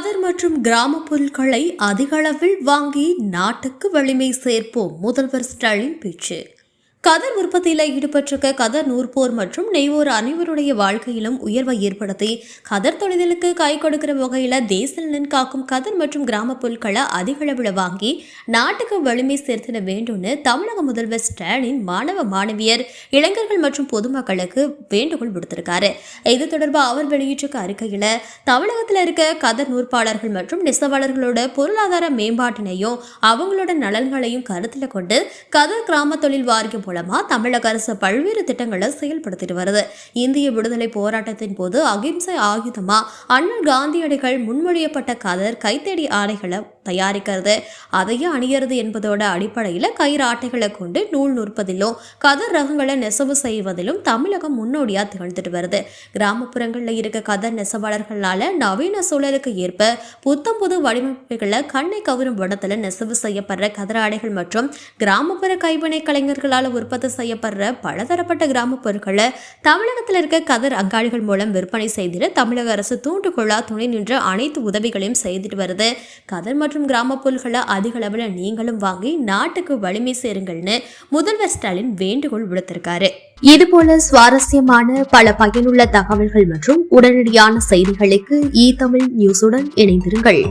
கதர் மற்றும் கிராம பொருட்களை அதிக அளவில் வாங்கி நாட்டுக்கு வலிமை சேர்ப்போம் முதல்வர் ஸ்டாலின் பேச்சு. கதர் உற்பத்தியில் ஈடுபட்டிருக்க கதர் நூற்போர் மற்றும் நெய்வோர் அனைவருடைய வாழ்க்கையிலும் உயர்வை ஏற்படுத்தி கதர் தொழிலுக்கு கை கொடுக்கிற வகையில் தேச நலன் காக்கும் கதர் மற்றும் கிராம பொருட்களை அதிக அளவில் வாங்கி நாட்டுக்கு வலிமை சேர்த்திட வேண்டும்னு தமிழக முதல்வர் ஸ்டாலின் மாணவ மாணவியர் இளைஞர்கள் மற்றும் பொதுமக்களுக்கு வேண்டுகோள் விடுத்திருக்காரு. இது தொடர்பாக அவர் வெளியிட்டிருக்க அறிக்கையில் தமிழகத்தில் இருக்க கதர் நூற்பாளர்கள் மற்றும் நெசவாளர்களோட பொருளாதார மேம்பாட்டினையும் அவங்களோட நலன்களையும் கருத்தில் கொண்டு கதர் கிராம தொழில் வாரியம் மூலமா தமிழக அரசு பல்வேறு திட்டங்களை செயல்படுத்திட்டு வருது. இந்திய விடுதலை போராட்டத்தின் போது அகிம்சை ஆயுதமா? அண்ணல் காந்தியடிகள் முன்மொழியப்பட்ட கதர் கைத்தடி ஆடைகளை தயாரிக்கிறது. அதையே அணியறது என்பதோட அடிப்படையில் கயிறு ஆட்டைகளை கொண்டு நூல் நூற்பதிலும் கதர் ரகங்களை நெசவு செய்வதிலும் தமிழகம் முன்னோடியாக திகழ்ந்துட்டு வருது. கிராமப்புறங்களில் இருக்க கதர் நெசவாளர்களால் நவீன சூழலுக்கு ஏற்ப புத்தம் புது வடிவமைப்புகளை கண்ணை கவரும் வடத்தில் நெசவு செய்யப்படுற கதர் ஆடைகள் மற்றும் கிராமப்புற கைவினை கலைஞர்களால் உற்பத்தி செய்யப்படுற பலதரப்பட்ட கிராம பொருட்களை தமிழகத்தில் இருக்க கதர் அங்காடிகள் மூலம் விற்பனை செய்திட தமிழக அரசு தூண்டுகொள்ளா துணை நின்று அனைத்து உதவிகளையும் செய்துட்டு வருது. கதர் மற்றும் கிராம பொருள்களை அதிக அளவில் நீங்களும் வாங்கி நாட்டுக்கு வலிமை சேருங்கள்னு முதல்வர் ஸ்டாலின் வேண்டுகோள் விடுத்திருக்காரு. இதுபோல சுவாரஸ்யமான பல பயனுள்ள தகவல்கள் மற்றும் உடனடியான செய்திகளுக்கு இ தமிழ் நியூஸுடன் இணைந்திருங்கள்.